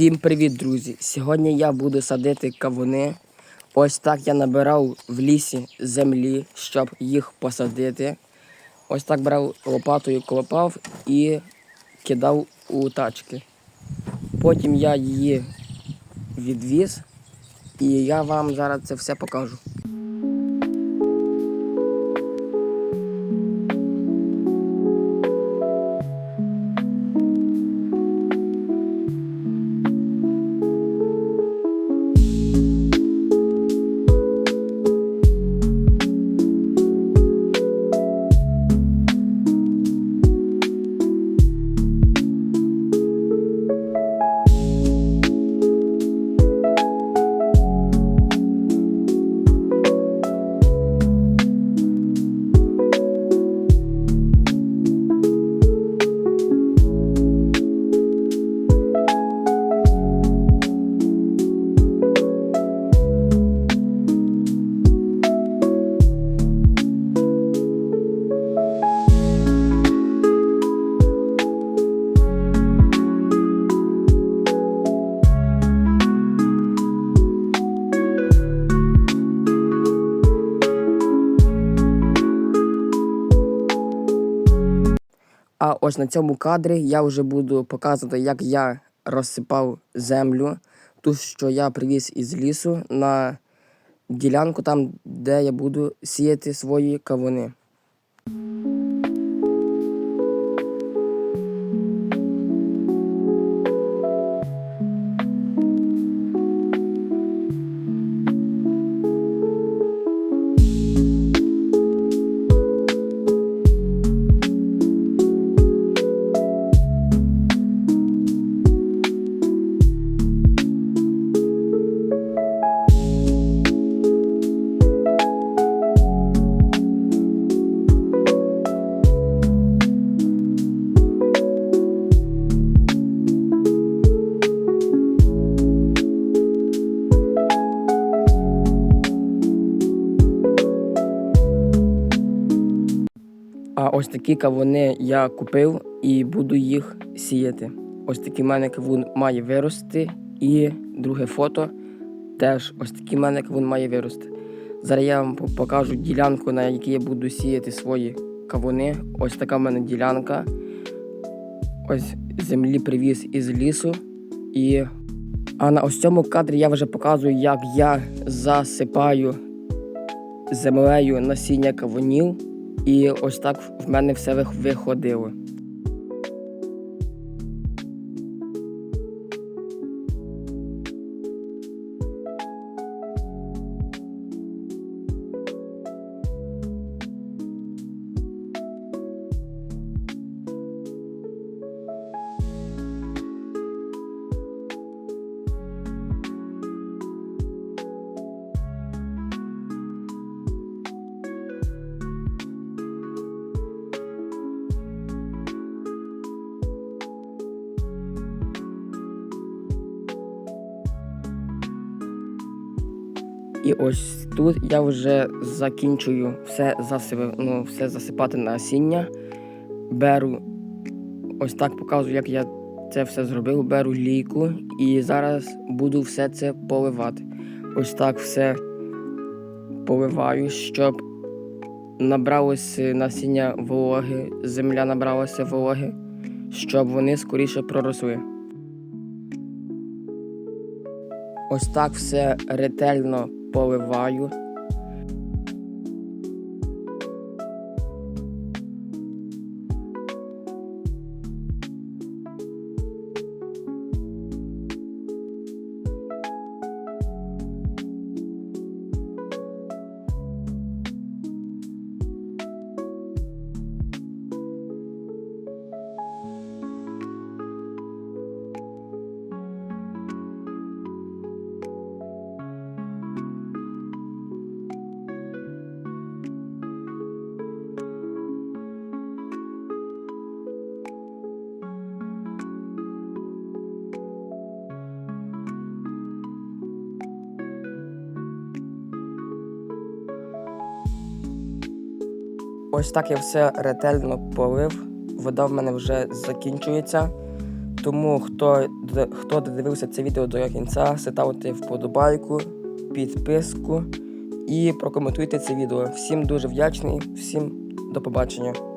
Всім привіт, друзі! Сьогодні я буду садити кавуни. Ось так я набирав в лісі землі, щоб їх посадити. Ось так брав лопатою клопав і кидав у тачки. Потім я її відвіз, і я вам зараз це все покажу. Ось на цьому кадрі я вже буду показувати, як я розсипав землю, ту, що я привіз із лісу на ділянку, там, де я буду сіяти свої кавуни. Ось такі кавуни я купив і буду їх сіяти. Ось такий мене кавун має вирости. І друге фото теж ось такий мене кавун має вирости. Зараз я вам покажу ділянку, на якій я буду сіяти свої кавуни. Ось така в мене ділянка. Ось землі привіз із лісу. І... А на ось цьому кадрі я вже показую, як я засипаю землею насіння кавунів. І ось так в мене все вих- виходило. І ось тут я вже закінчую все, засип... ну, все засипати насіння. Беру, ось так показую, як я це все зробив. Беру лійку і зараз буду все це поливати. Ось так все поливаю, щоб набралося насіння вологи, земля набралася вологи, щоб вони скоріше проросли. Ось так все ретельно поливаю. Ось так я все ретельно полив. Вода в мене вже закінчується. Тому хто, хто додивився це відео до кінця, ставте вподобайку, підписку і прокоментуйте це відео. Всім дуже вдячний, всім до побачення.